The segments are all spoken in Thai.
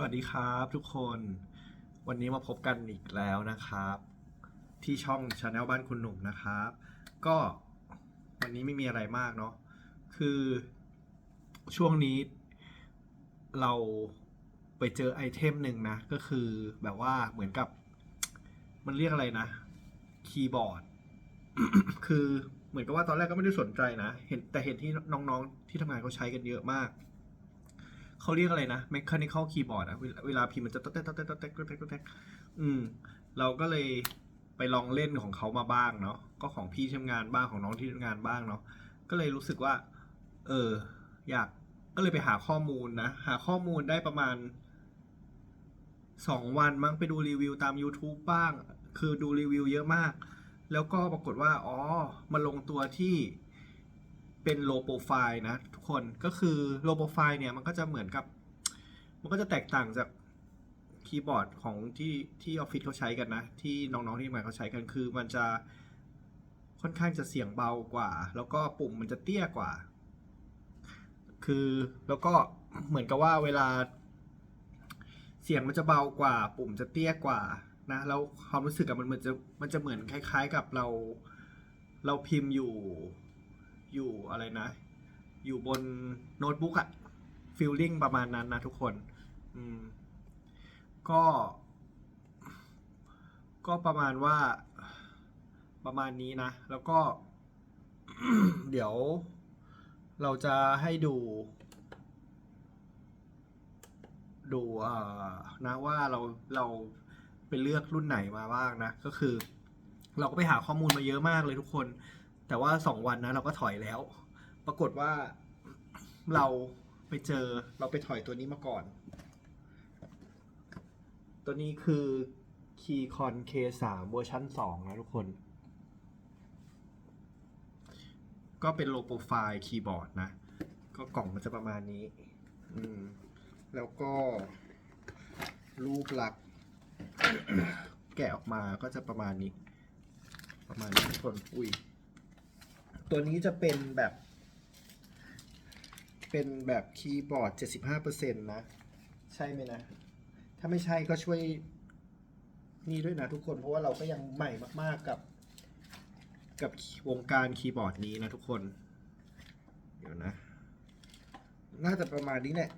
สวัสดีครับทุกคนวันนี้มาพบกันอีกแล้วนะครับ ที่ช่องชาแนลบ้านคุณหนุ่มนะครับ ก็วันนี้ไม่มีอะไรมากเนาะคือช่วงนี้เราไปเจอไอเทมหนึ่งนะ ก็คือแบบว่าเหมือนกับ มันเรียกอะไรนะ คีย์บอร์ด คือเหมือนกับว่าตอนแรกก็ไม่ได้สนใจนะ เห็นแต่เห็นที่น้องๆที่ทำงานเขาใช้กันเยอะมาก เขาเรียกอะไรนะ mechanical keyboard อะเวลาพิมพ์มันจะต๊อกแต๊กต๊อกแต๊กต๊อกแต๊กต๊อกแต๊กต๊อกแต๊กอืม เราก็เลยไปลองเล่นของเขามาบ้างเนาะก็ของพี่ทำงานบ้างของน้องที่ทำงานบ้างเนาะก็เลยรู้สึกว่า เออ อยากก็เลยไปหาข้อมูลนะ หาข้อมูลได้ประมาณสองวันมั้งไปดูรีวิวตาม YouTube บ้าง คือดูรีวิวเยอะมาก แล้วก็ปรากฏว่า อ๋อ มาลงตัวที่ เป็น low profile นะทุกคนก็คือ low profile เนี่ยมันก็จะเหมือนกับ มันก็จะแตกต่างจากคีย์บอร์ดของที่ที่ออฟฟิศเขาใช้กันนะ ที่น้องๆที่ทำงานเขาใช้กันคือมันจะค่อนข้างจะเสียงเบากว่า แล้วก็ปุ่มมันจะเตี้ยกว่า คือแล้วก็เหมือนกับว่าเวลา เสียงมันจะเบากว่า ปุ่มจะเตี้ยกว่านะแล้วความรู้สึกอะมันเหมือนจะมันจะเหมือนคล้าย ๆ กับเรา เราพิมพ์อยู่ อยู่อะไรนะ อยู่บนโน้ตบุ๊กอะฟีลลิ่งประมาณนั้นนะทุกคน อืม ก็ ก็ประมาณว่า ประมาณนี้นะ แล้วก็ เดี๋ยว เราจะให้ดู ดูเอ่อนะว่าเราเราไปเลือกรุ่นไหนมาบ้างนะ ก็คือ เราก็ไปหาข้อมูลมาเยอะมากเลยทุกคน แต่ว่าสองวันนะเราก็ถอยแล้ว ปรากฏว่าเราไปเจอเราไปถอยตัวนี้มาก่อน ตัวนี้คือ Keycon K3 เวอร์ชัน2นะทุกคน ก็เป็น low profile keyboard นะ ก็กล่องมันจะประมาณนี้ อืม แล้วก็ รูปลักษณ์แกะออกมาก็จะประมาณนี้ ประมาณนี้ทุกคน อุ้ย ตัวนี้จะเป็นแบบ เป็นแบบคีย์บอร์ด 75%นะ ใช่ไหมนะ ถ้าไม่ใช่ก็ช่วยนี่ด้วยนะทุกคนเพราะว่าเราก็ยังใหม่มาก ๆกับ กับวงการคีย์บอร์ดนี้นะทุกคน เดี๋ยวนะ น่าจะประมาณนี้แหละ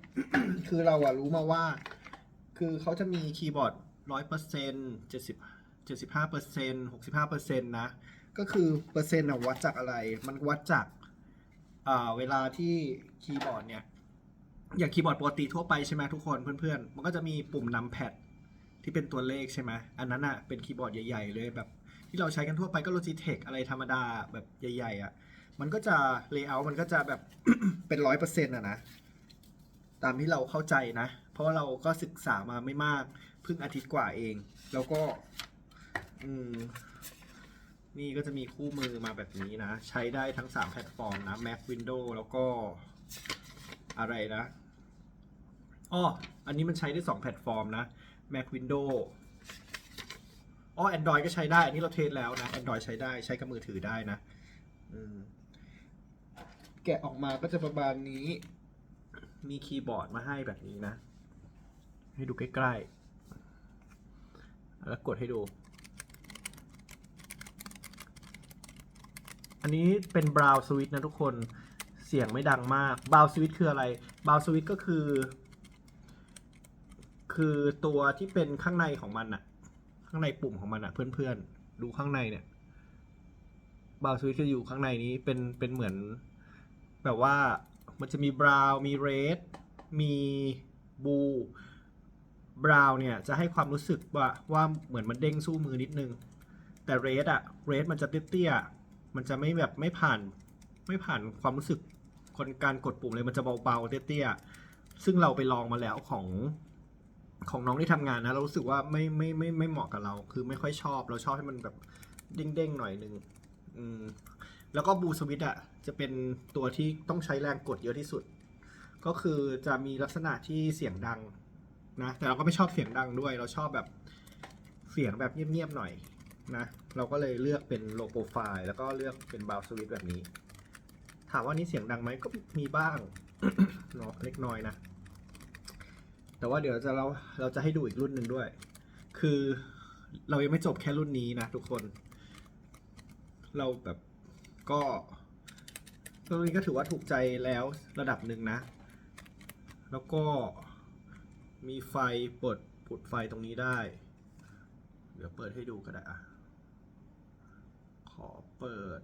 คือเราอะรู้มาว่า คือเขาจะมีคีย์บอร์ดร้อยเปอร์เซ็นต์เจ็ดสิบเจ็ดสิบห้าเปอร์เซ็นต์หกสิบห้าเปอร์เซ็นต์นะ ก็คือเปอร์เซ็นต์วัดจากอะไร มันวัดจากอ่าเวลาที่คีย์บอร์ดเนี่ยอย่างคีย์บอร์ดปกติทั่วไปใช่ไหมทุกคนเพื่อนๆ มันก็จะมีปุ่มนำแพดที่เป็นตัวเลขใช่ไหมอันนั้นอะเป็นคีย์บอร์ดใหญ่ๆเลยแบบ ที่เราใช้กันทั่วไปก็ Logitech อะไรธรรมดาแบบใหญ่ ๆอะ่ะ มันก็จะเลเยอร์มันก็จะแบบเป็นร้อยเปอร์เซ็นต์อะนะ ตามที่เราเข้าใจนะ เพราะเราก็ศึกษามาไม่มากเพิ่งอาทิตย์กว่าเอง แล้วก็ อืม นี่ก็จะมีคู่มือมาแบบนี้นะ ใช้ได้ทั้ง 3 แพลตฟอร์มนะ Mac Windows แล้วก็อะไรนะอ้ออันนี้มันใช้ได้ 2 แพลตฟอร์มนะ Mac Windows อ๋อ Android ก็ใช้ได้ อันนี้เราเทสแล้วนะ Android ใช้ได้ใช้กับมือถือได้นะแกะออกมาก็จะประมาณนี้ มีคีย์บอร์ดมาให้แบบนี้นะ ให้ดูใกล้ๆ แล้วกดให้ดู อันนี้เป็นบราวสวิตนะทุกคนเสียงไม่ดังมากบราวสวิตคืออะไรบราวสวิตก็คือ คือตัวที่เป็นข้างในของมันอะข้างในปุ่มของมันอะเพื่อนๆ ดูข้างในเนี่ยบราวสวิตจะอยู่ข้างในนี้เป็นเป็นเหมือน แบบว่ามันจะมีบราวมีเรดมีบูบราวเนี่ยจะให้ความรู้สึกว่าว่าเหมือนมันเด้งสู้มือนิดนึง แต่เรดอะเรดมันจะเตี้ยๆ มันจะไม่แบบไม่ผ่านไม่ผ่านความรู้สึกคนการกดปุ่มเลยมันจะเบาๆเตี้ยๆซึ่งเราไปลองมาแล้วของของน้องที่ทำงานนะเรารู้สึกว่าไม่ไม่ไม่ไม่เหมาะกับเรา คือไม่ค่อยชอบ เราชอบให้มันแบบเด้งๆหน่อยนึงอืมแล้วก็บูสวิตอะจะเป็นตัวที่ต้องใช้แรงกดเยอะที่สุด ก็คือจะมีลักษณะที่เสียงดังนะแต่เราก็ไม่ชอบเสียงดังด้วย เราชอบแบบเสียงแบบเงียบๆหน่อย นะเราก็เลยเลือกเป็นโลโปไฟล์แล้วก็เลือกเป็นบาวสวิตแบบนี้ ถามว่านี่เสียงดังไหมก็มีบ้างเนาะเล็กน้อยนะ แต่ว่าเดี๋ยวจะเราเราจะให้ดูอีกรุ่นหนึ่งด้วย คือเรายังไม่จบแค่รุ่นนี้นะทุกคน เราแบบก็รุ่นนี้ก็ถือว่าถูกใจแล้วระดับหนึ่งนะ แล้วก็มีไฟเปิดปุดไฟตรงนี้ได้ เดี๋ยวเปิดให้ดูก็ได้อะ ขอเปิด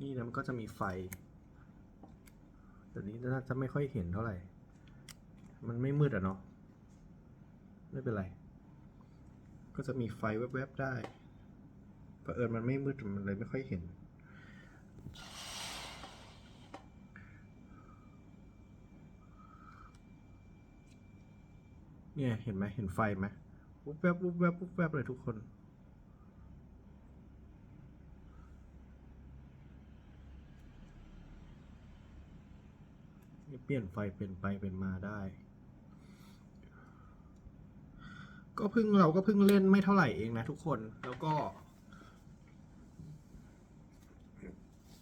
นี่นะมันก็จะมีไฟแต่นี้น่าจะไม่ค่อยเห็นเท่าไหร่ มันไม่มืดอะเนาะ ไม่เป็นไร ก็จะมีไฟแวบๆได้เผอิญมันไม่มืดมันเลยไม่ค่อยเห็นเนี่ยเห็นไหมเห็นไฟไหม วุบแวบวุบแวบวุบแวบเลยทุกคน เปลี่ยนไฟเป็นไปเป็นมาได้ ก็เพิ่งเราก็เพิ่งเล่นไม่เท่าไหร่เองนะทุกคน แล้วก็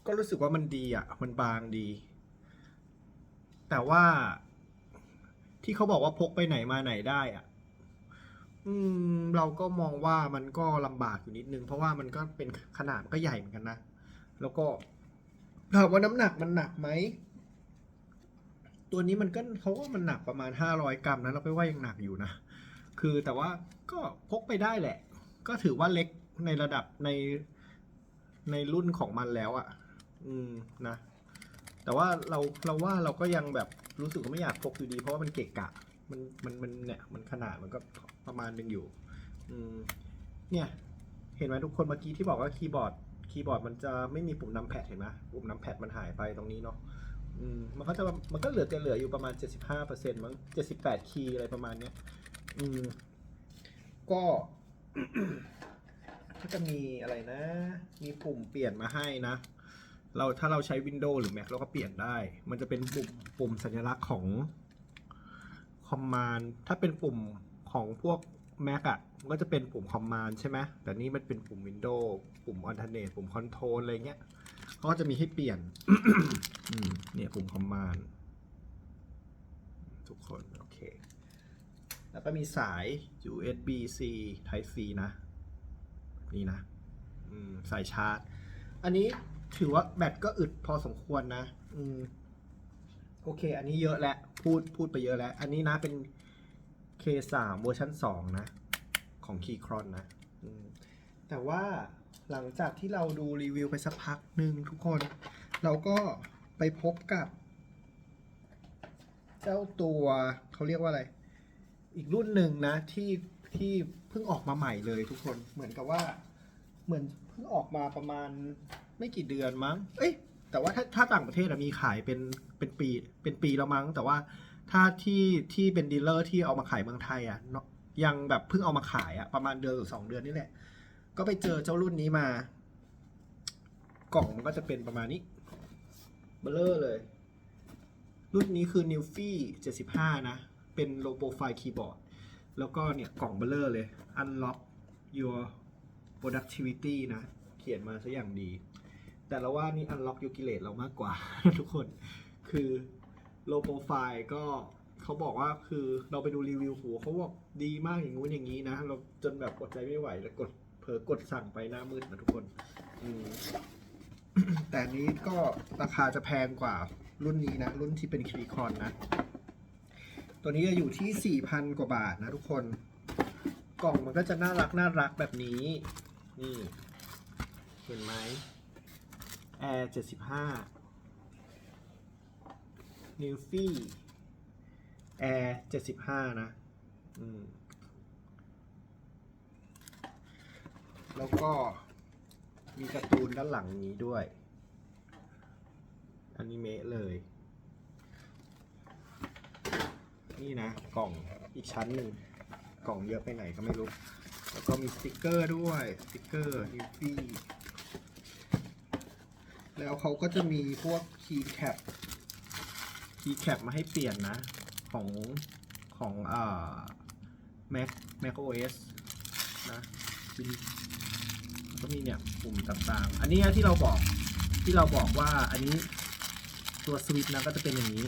ก็รู้สึกว่ามันดีอะ มันบางดี แต่ว่าที่เขาบอกว่าพกไปไหนมาไหนได้อะ อืม เราก็มองว่ามันก็ลำบากอยู่นิดนึง เพราะว่ามันก็เป็นขนาดมันก็ใหญ่เหมือนกันนะ แล้วก็ถามว่าน้ำหนักมันหนักไหม ตัวนี้มันก็เขาว่ามันหนักประมาณ500กรัมนะเราไปว่ายังหนักอยู่นะ คือแต่ว่าก็พกไปได้แหละ ก็ถือว่าเล็กในระดับในในรุ่นของมันแล้วอะ่ะ อืมนะ แต่ว่าเราเราว่าเราก็ยังแบบรู้สึกว่าไม่อยากพกอยู่ดี เพราะว่ามันเกะกะ มันมันมันเนี่ยมันขนาดมันก็ ประมาณหนึ่งอยู่ อืม เนี่ย เห็นไหมทุกคนเมื่อกี้ที่บอกว่าคีย์บอร์ด คีย์บอร์ดมันจะไม่มีปุ่มนำแพดเห็นไหมปุ่มนำแพดมันหายไปตรงนี้เนาะอืมมันก็จะมันก็เหลือจะเหลืออยู่ประมาณ 75%มั้ง78 คีย์อะไรประมาณเนี้ย อืม ก็ก็จะมีอะไรนะ มีปุ่มเปลี่ยนมาให้นะ เราถ้าเราใช้ Windows หรือ Mac เราก็เปลี่ยนได้ มันจะเป็นปุ่มปุ่มสัญลักษณ์ของ Command ถ้าเป็นปุ่ม ของพวก Mac อะมันก็จะเป็นปุ่ม Command ใช่ไหมแต่นี่มันเป็นปุ่ม Windows ปุ่ม Alternate ปุ่ม Control อะไรเงี้ยเขาก็จะมีให้เปลี่ยน อืมเนี่ยปุ่ม Command ทุกคน โอเค แล้วก็มีสาย USB C Type C นะนี่นะ อืมสายชาร์จ อันนี้ถือว่าแบตก็อึดพอสมควรนะ อืม โอเค อันนี้เยอะแล้ว พูดพูดไปเยอะแล้ว อันนี้นะเป็น K3 เวอร์ชัน2 นะ ของ Keychron นะแต่ว่าหลังจากที่เราดูรีวิวไปสักพักหนึ่งทุกคน เราก็ไปพบกับ เจ้าตัวเขาเรียกว่าอะไร อีกรุ่นหนึ่งนะที่ที่เพิ่งออกมาใหม่เลยทุกคนเหมือนกับว่า เหมือนเพิ่งออกมาประมาณไม่กี่เดือนมั้ง เอ้ยแต่ว่าถ้าถ้าต่างประเทศมีขายเป็นเป็นปีเป็นปีแล้วมั้ง แต่ว่า ถ้าที่ที่เป็นดีลเลอร์ที่เอามาขายเมืองไทยอะเนาะยังแบบเพิ่งเอามาขายอะประมาณเดือนหรือสองเดือนนี่แหละ ก็ไปเจอเจ้ารุ่นนี้มา กล่องมันก็จะเป็นประมาณนี้เบลเลอร์เลย รุ่นนี้คือ n e w f i 75 นะ เป็น low profile keyboard แล้วก็เนี่ย กล่องเบลเลอร์เลย unlock your productivity นะ เขียนมาซะอย่างดี แต่เราว่านี่ unlock your กิเลสเรามากกว่า ทุกคนคือ low profile ก็เขาบอกว่าคือเราไปดูรีวิวหูเขาบอกดีมากอย่างงู้นอย่างนี้นะ เราจนแบบอดใจไม่ไหวแล้วกดเผลอกดสั่งไปหน้ามืดนะทุกคนอืมแต่นี้ก็ราคาจะแพงกว่ารุ่นนี้นะ รุ่นที่เป็นครีคอนนะ ตัวนี้จะอยู่ที่ 4,000 กว่าบาทนะทุกคน กล่องมันก็จะน่ารักน่ารักแบบนี้ นี่ เห็นไหม Air 75 n e w f i Air 75 นะอืมแล้วก็มีการ์ตูนด้านหลังนี้ด้วยอนิเมะเลย นี่นะ กล่องอีกชั้นหนึ่งกล่องเยอะไปไหนก็ไม่รู้ แล้วก็มีสติกเกอร์ด้วย สติกเกอร์นิวฟี่แล้วเขาก็จะมีพวกคีย์แคป คีย์แคปมาให้เปลี่ยนนะ ของของอ่า Mac Mac OS นะก็มีเนี่ยปุ่มต่างๆ อันนี้ที่เราบอกที่เราบอกว่าอันนี้ตัวสวิตช์นะก็จะเป็นอย่างนี้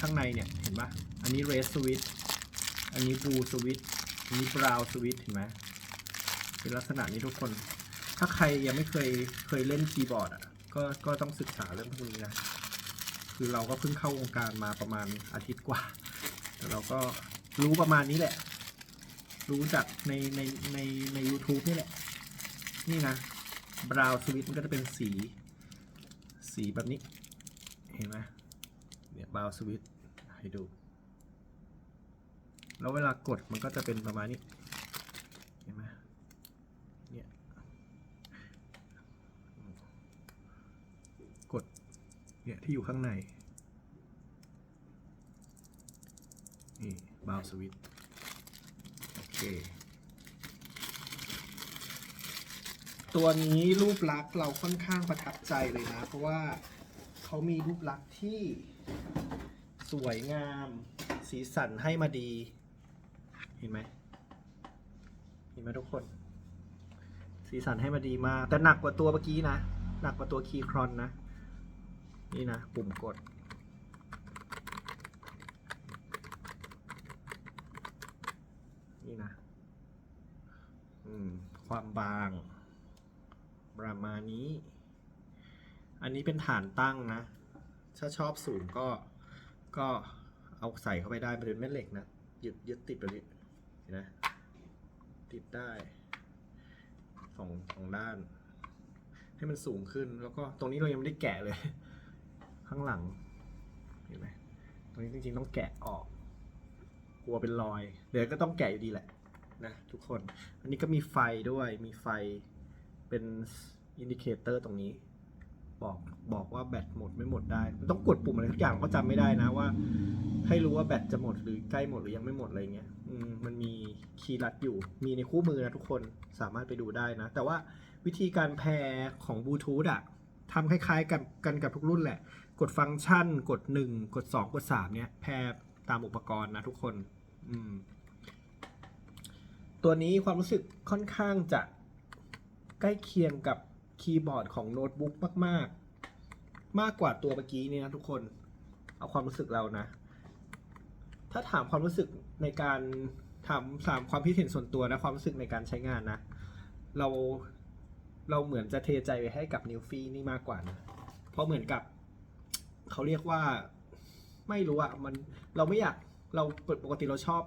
ข้างในเนี่ยเห็นปะอันนี้ red switch อันนี้ blue switch อันนี้ brown switch เห็นไหมเป็นลักษณะนี้ทุกคน ถ้าใครยังไม่เคยเคยเล่นคีย์บอร์ดอะก็ก็ต้องศึกษาเรื่องพวกนี้นะ คือเราก็เพิ่งเข้าวงการมาประมาณอาทิตย์กว่า แต่เราก็รู้ประมาณนี้แหละ รู้จากในในในใน YouTube นี่แหละ นี่นะ brown switch มันก็จะเป็นสี สีแบบนี้ เห็นไหมเนี่ยบาวสวิตให้ดู แล้วเวลากดมันก็จะเป็นประมาณนี้ไหมเนี่ยกด เนี่ยที่อยู่ข้างใน นี่บาวสวิตโอเค ตัวนี้รูปลักษณ์เราค่อนข้างประทับใจเลยนะ เพราะว่าเขามีรูปลักษณ์ที่สวยงาม สีสันให้มาดี เห็นไหมเห็นไหมทุกคน สีสันให้มาดีมาก แต่หนักกว่าตัวเมื่อกี้นะ หนักกว่าตัวคีครอนนะ นี่นะ ปุ่มกด นี่นะ อืม ความบาง ประมาณนี้ อันนี้เป็นฐานตั้งนะ ถ้าชอบสูงก็ ก็เอาใส่เข้าไปได้เป็นแม่เหล็กนะ ยึดยึดติดไปเลยเห็นไหมติดได้สองสองด้าน ให้มันสูงขึ้นแล้วก็ตรงนี้เรายังไม่ได้แกะเลย ข้างหลังเห็นไหมตรงนี้จริงๆต้องแกะออก กลัวเป็นรอยเดี๋ยวก็ต้องแกะอยู่ดีแหละนะทุกคน อันนี้ก็มีไฟด้วยมีไฟเป็นอินดิเคเตอร์ตรงนี้ บอกบอกว่าแบตหมดไม่หมดได้ ต้องกดปุ่มอะไรทุกอย่างก็จำไม่ได้นะว่า ให้รู้ว่าแบตจะหมดหรือใกล้หมดหรือยังไม่หมดอะไรเงี้ยมันมีคีย์ลัดอยู่ มีในคู่มือนะทุกคนสามารถไปดูได้นะ แต่ว่าวิธีการแพร์ของบลูทูธอะทำคล้ายๆ กันกันกับทุกรุ่นแหละ กดฟังก์ชัน กด 1 กด 2 กด 3 เนี้ยแพร์ตามอุปกรณ์นะทุกคนอืมตัวนี้ความรู้สึกค่อนข้างจะใกล้เคียงกับคีย์บอร์ดของโน้ตบุ๊กมาก ๆ มากกว่าตัวเมื่อกี้นี่นะทุกคน เอาความรู้สึกเรานะ ถ้าถามความรู้สึกในการถามถามความคิดเห็นส่วนตัวนะความรู้สึกในการใช้งานนะ เราเราเหมือนจะเทใจไปให้กับนิวฟี่นี่มากกว่านะ เพราะเหมือนกับ เขาเรียกว่า ไม่รู้อะมันเราไม่อยากเราปกติเราชอบ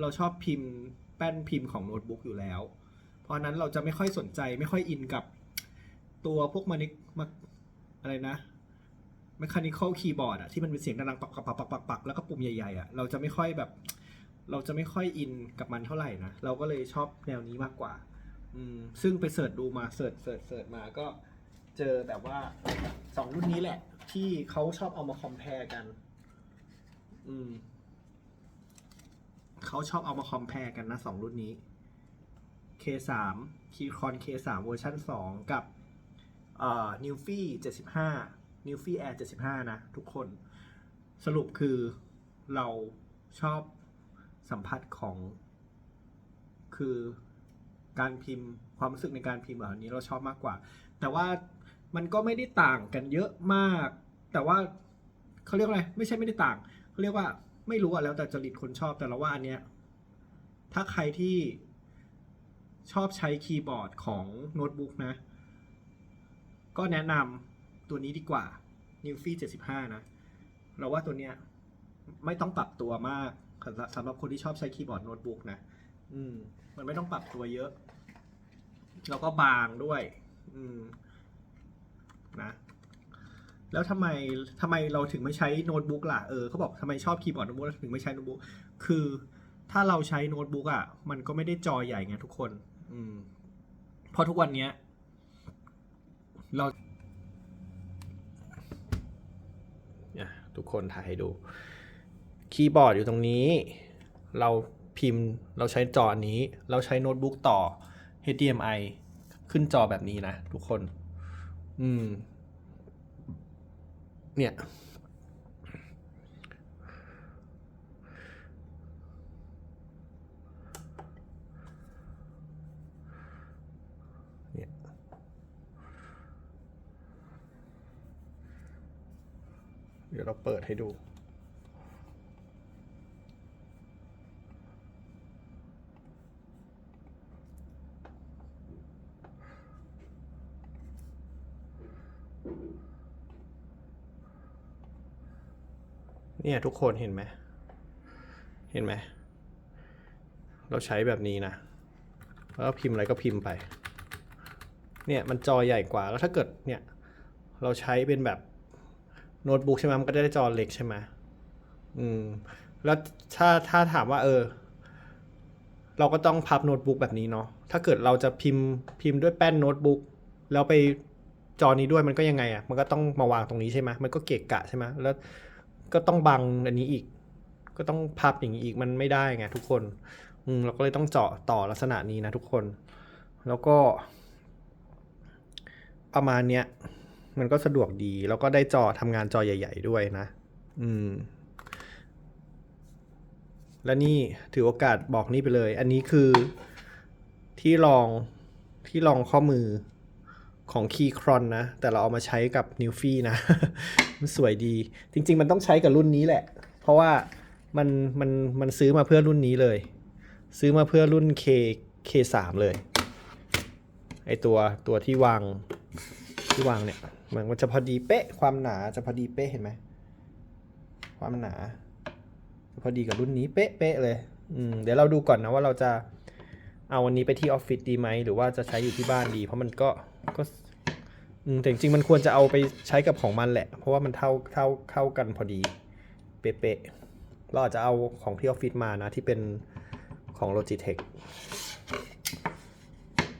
เราชอบพิมพ์แป้นพิมพ์ของโน้ตบุ๊กอยู่แล้ว เพราะนั้นเราจะไม่ค่อยสนใจไม่ค่อยอินกับตัวพวกมานิกมาอะไรนะ mechanical keyboard อะที่มันเป็นเสียงดังๆปักปักปักปักปักปักแล้วก็ปุ่มใหญ่ๆอะเราจะไม่ค่อยแบบ เราจะไม่ค่อยอินกับมันเท่าไหร่นะเราก็เลยชอบแนวนี้มากกว่า อืมซึ่งไปเสิร์ชดูมาเสิร์ชเสิร์ชเสิร์ชมาก็เจอแบบว่าสองรุ่นนี้แหละ ที่เขาชอบเอามาคอม p พ r e กัน อืมเขาชอบเอามาคอม p พ r e กันนะสองรุ่นนี้ K3 Keychron K3 เวอร์ชัน2 กับเอ่อ Newfie 75 Newfie Air 75 นะ ทุกคน สรุปคือเราชอบสัมผัสของ คือการพิมพ์ความรู้สึกในการพิมพ์แบบนี้เราชอบมากกว่า แต่ว่ามันก็ไม่ได้ต่างกันเยอะมาก แต่ว่าเขาเรียกว่าอะไรไม่ใช่ไม่ได้ต่างเขาเรียกว่าไม่รู้อะแล้วแต่จริตคนชอบแต่เราว่าอันเนี้ยถ้าใครที่ชอบใช้คีย์บอร์ดของโน้ตบุ๊กนะ ก็แนะนำตัวนี้ดีกว่า n e w f i 75 นะ เราว่าตัวเนี้ยไม่ต้องปรับตัวมากสำหรับคนที่ชอบใช้คีย์บอร์ดโน้ตบุ๊กนะ อืม มันไม่ต้องปรับตัวเยอะ แล้วก็บางด้วย อืม นะ แล้วทำไมทำไมเราถึงไม่ใช้โน้ตบุ๊กล่ะเออเขาบอกทำไมชอบคีย์บอร์ดโน้ตบุ๊กแล้วถึงไม่ใช้โน้ตบุ๊กคือถ้าเราใช้โน้ตบุ๊กอะมันก็ไม่ได้จอใหญ่ไงทุกคน อืมเพราะทุกวันเนี้ย เราเนี่ยทุกคนถ่ายให้ดู คีย์บอร์ดอยู่ตรงนี้ เราพิมพ์เราใช้จออันนี้ เราใช้โน้ตบุ๊กต่อ HDMI ขึ้นจอแบบนี้นะทุกคน อืม เนี่ยเนี่ยเราเปิดให้ดู เนี่ยทุกคนเห็นไหมเห็นไหม เราใช้แบบนี้นะ แล้วพิมพ์อะไรก็พิมพ์ไป เนี่ยมันจอใหญ่กว่า แล้วถ้าเกิดเนี่ยเราใช้เป็นแบบโน้ตบุ๊กใช่ไหมมันก็จะได้จอเล็กใช่ไหมอืม แล้วถ้าถ้าถามว่าเออ เราก็ต้องพับโน้ตบุ๊กแบบนี้เนาะ ถ้าเกิดเราจะพิมพ์พิมพ์ด้วยแป้นโน้ตบุ๊กแล้วไปจอนี้ด้วยมันก็ยังไงอะ่ะ มันก็ต้องมาวางตรงนี้ใช่ไหมมันก็เกะกะใช่ไหมแล้ว ก็ต้องบังอันนี้อีก ก็ต้องพับอย่างนี้อีกมันไม่ได้ไงทุกคน อืมเราก็เลยต้องเจาะต่อลักษณะนี้นะทุกคน แล้วก็ประมาณเนี้ยมันก็สะดวกดี แล้วก็ได้จอทำงานจอใหญ่ ๆ ด้วยนะ อืม และนี่ถือโอกาสบอกนี่ไปเลย อันนี้คือที่ลองที่ลองข้อมือ ของคีครอนนะ แต่เราเอามาใช้กับนิวฟี่นะ มันสวยดี จริง ๆ มันต้องใช้กับรุ่นนี้แหละ เพราะว่ามันมันมันซื้อมาเพื่อรุ่นนี้เลย ซื้อมาเพื่อรุ่น K K3 เลย ไอตัวตัวที่วางที่วางเนี่ย มันจะพอดีเป๊ะ ความหนาจะพอดีเป๊ะเห็นไหม ความหนา พอดีกับรุ่นนี้เป๊ะเป๊ะเลยอืมเดี๋ยวเราดูก่อนนะว่าเราจะเอาวันนี้ไปที่ออฟฟิศดีไหม หรือว่าจะใช้อยู่ที่บ้านดี เพราะมันก็ ก็แต่จริงๆมันควรจะเอาไปใช้กับของมันแหละ เพราะว่ามันเท่าเท่าเข้ากันพอดี เป๊ะๆเราอาจจะเอาของที่ออฟฟิศมานะที่เป็นของ Logitech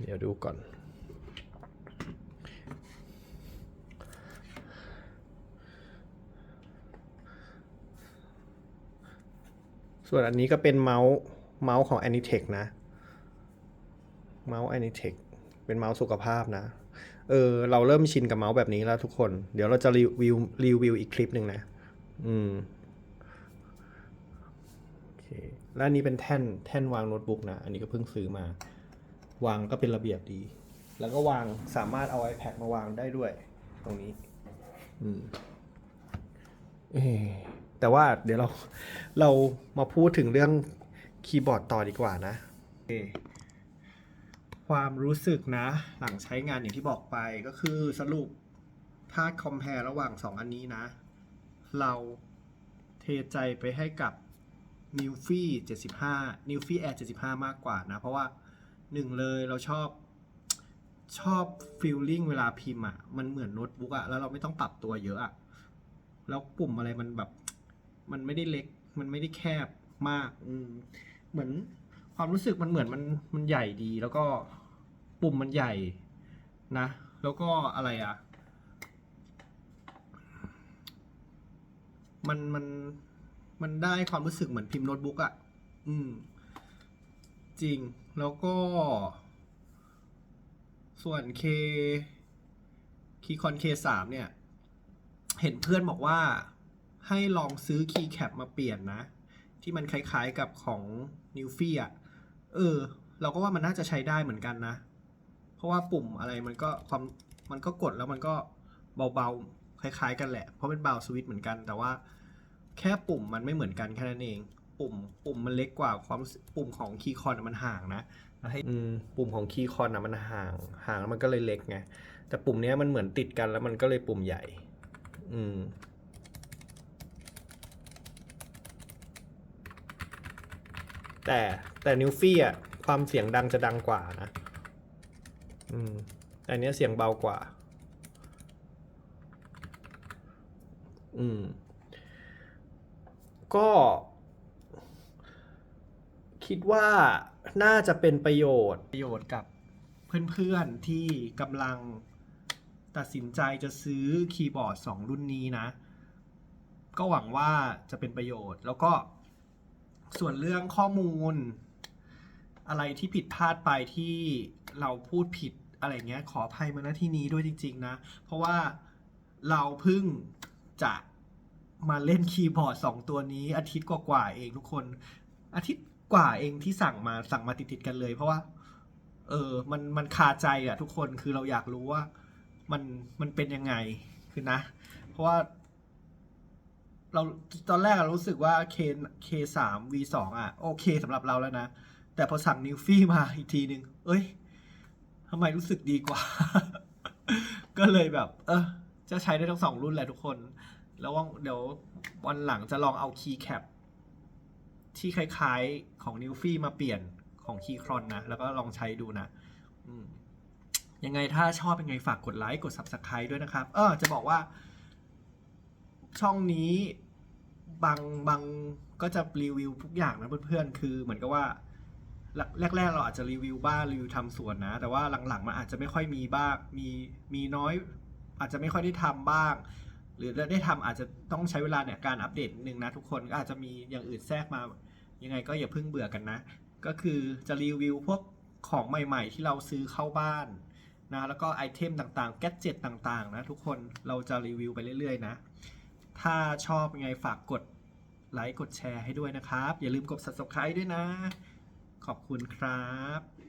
เดี๋ยวดูก่อน ส่วนอันนี้ก็เป็นเมาส์เมาส์ของ Anitech นะ เมาส์ Anitech เป็นเมาส์สุขภาพนะ เออ เราเริ่มชินกับเมาส์แบบนี้แล้วทุกคน เดี๋ยวเราจะรีวิวรีวิวอีกคลิปหนึ่งนะ อืมโอเคแล้วนี้เป็นแท่นแท่นวางโน้ตบุ๊กนะ อันนี้ก็เพิ่งซื้อมา วางก็เป็นระเบียบดี แล้วก็วางสามารถเอา iPad มาวางได้ด้วย ตรงนี้ อืมเอแต่ว่าเดี๋ยวเราเรามาพูดถึงเรื่องคีย์บอร์ดต่อดีกว่านะ โอเค ความรู้สึกนะ หลังใช้งานอย่างที่บอกไปก็คือสรุปถ้าคอมเพลระหว่าง 2 อันนี้นะ เราเทใจไปให้กับ n e w f i 75 n e w f i Air 75 มากกว่านะ เพราะว่าหนึ่งเลยเราชอบชอบฟีลลิ่งเวลาพิมพ์อะ มันเหมือนโน้ตบุ๊กอะ แล้วเราไม่ต้องปรับตัวเยอะอะ แล้วปุ่มอะไรมันแบบ มันไม่ได้เล็ก มันไม่ได้แคบมาก อืม เหมือนความรู้สึกมันเหมือนมันมันใหญ่ดี แล้วก็ ปุ่มมันใหญ่นะ แล้วก็อะไรอะ มันมันมันได้ความรู้สึกเหมือนพิมพ์โน้ตบุ๊กอะ อืม จริง แล้วก็ ส่วน K คีคอน K3 เนี่ย เห็นเพื่อนบอกว่าให้ลองซื้อคีย์แคปมาเปลี่ยนนะ ที่มันคล้ายๆกับของ n e w f i อะ เออ เราก็ว่ามันน่าจะใช้ได้เหมือนกันนะ เพราะว่าปุ่มอะไรมันก็ความมันก็กดแล้วมันก็เบาๆคล้ายๆ กันแหละ เพราะเป็นเบาสวิตช์เหมือนกัน แต่ว่าแค่ปุ่มมันไม่เหมือนกันแค่นั้นเอง ปุ่มปุ่มมันเล็กกว่าความปุ่มของคีย์คอนมันห่างนะแล้วให้ปุ่มของคีย์คอนอะมันห่างห่างแล้วมันก็เลยเล็กไงแต่ปุ่มเนี้ยมันเหมือนติดกันแล้วมันก็เลยปุ่มใหญ่ อืมแต่แต่นิวฟี่อะความเสียงดังจะดังกว่านะ อืมแต่อันเนี้ยเสียงเบากว่า อืม ก็ คิดว่าน่าจะเป็นประโยชน์ประโยชน์กับเพื่อนๆที่กำลังตัดสินใจจะซื้อคีย์บอร์ด 2 รุ่นนี้นะ ก็หวังว่าจะเป็นประโยชน์ แล้วก็ส่วนเรื่องข้อมูล อะไรที่ผิดพลาดไปที่ เราพูดผิดอะไรเงี้ยขออภัยมาณที่นี้ด้วยจริง ๆ นะ เพราะว่าเราเพิ่งจะมาเล่นคีย์บอร์ด 2 ตัวนี้ อาทิตย์กว่าๆเองทุกคน อาทิตย์กว่าเองที่สั่งมาสั่งมาติดๆกันเลย เพราะว่า เออมันมันคาใจอะทุกคนคือเราอยากรู้ว่ามันมันเป็นยังไงคือนะ เพราะว่า เราตอนแรกเรารู้สึกว่า K K สาม V สองอะ โอเคสำหรับเราแล้วนะ แต่พอสั่งนิวฟี่มาอีกทีหนึ่งเอ้ย ทำไมรู้สึกดีกว่า ก็เลยแบบ เออจะใช้ได้ทั้งสองรุ่นแหละทุกคน แล้วว่าเดี๋ยววันหลังจะลองเอาคีย์แคปที่คล้ายๆของนิวฟี่มาเปลี่ยนของคีย์ครอนนะ แล้วก็ลองใช้ดูนะยังไงถ้าชอบยังไงฝากกดไลค์กด Subscribe ด้วยนะครับ เออจะบอกว่า ช่องนี้บางบางก็จะรีวิวทุกอย่างนะเพื่อนๆ คือเหมือนกับว่า แรกๆเราอาจจะรีวิวบ้านรีวิวทำสวนนะ แต่ว่าหลังๆมันอาจจะไม่ค่อยมีบ้างมีมีน้อย อาจจะไม่ค่อยได้ทำบ้าง หรือได้ทำอาจจะต้องใช้เวลาเนี่ยการอัปเดตนิดนึงนะทุกคนก็อาจจะมีอย่างอื่นแทรกมา ยังไงก็อย่าเพิ่งเบื่อกันนะ ก็คือจะรีวิวพวกของใหม่ ๆ ที่เราซื้อเข้าบ้านนะแล้วก็ไอเทมต่างๆแกดเจ็ตต่างๆ นะทุกคนเราจะรีวิวไปเรื่อยๆ นะ ถ้าชอบยังไงฝากกดไลค์กดแชร์ให้ด้วยนะครับ อย่าลืมกด subscribe ด้วยนะ ขอบคุณครับ